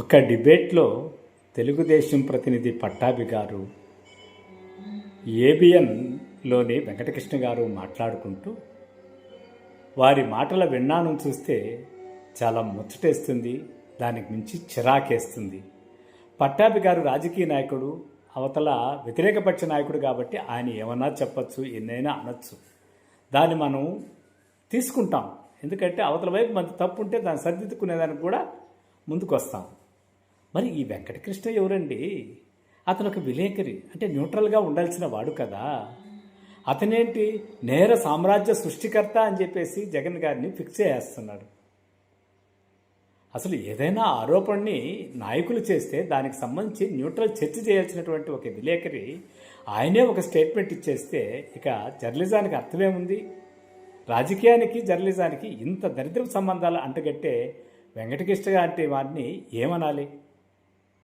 ఒక డిబేట్లో తెలుగుదేశం ప్రతినిధి పట్టాభి గారు ఏబిఎన్లోని వెంకటకృష్ణ గారు మాట్లాడుకుంటూ వారి మాటల విన్నాను చూస్తే చాలా ముచ్చటేస్తుంది దానికి మించి చిరాకేస్తుంది. పట్టాభి గారు రాజకీయ నాయకుడు అవతల వ్యతిరేకపక్ష నాయకుడు కాబట్టి ఆయన ఏమన్నా చెప్పచ్చు ఎన్నైనా అనొచ్చు. దాన్ని మనం తీసుకుంటాం. ఎందుకంటే అవతల వైపు మనకు తప్పు ఉంటే దాన్ని సరిదిద్దుకునేదానికి కూడా ముందుకు వస్తాం మరి ఈ వెంకటకృష్ణ ఎవరండి? అతను ఒక విలేకరి అంటే న్యూట్రల్గా ఉండాల్సిన వాడు కదా. అతనేంటి? నేర సామ్రాజ్య సృష్టికర్త అని చెప్పేసి జగన్ గారిని ఫిక్స్ చేస్తున్నాడు. అసలు ఏదైనా ఆరోపణని నాయకులు చేస్తే దానికి సంబంధించి న్యూట్రల్ చర్చ చేయాల్సినటువంటి ఒక విలేకరి ఆయనే ఒక స్టేట్మెంట్ ఇచ్చేస్తే ఇక జర్నలిజానికి అర్థమేముంది? రాజకీయానికి జర్నలిజానికి ఇంత దరిద్ర సంబంధాలు అంటగట్టే వెంకటకృష్ణ గారి వారిని ఏమనాలి?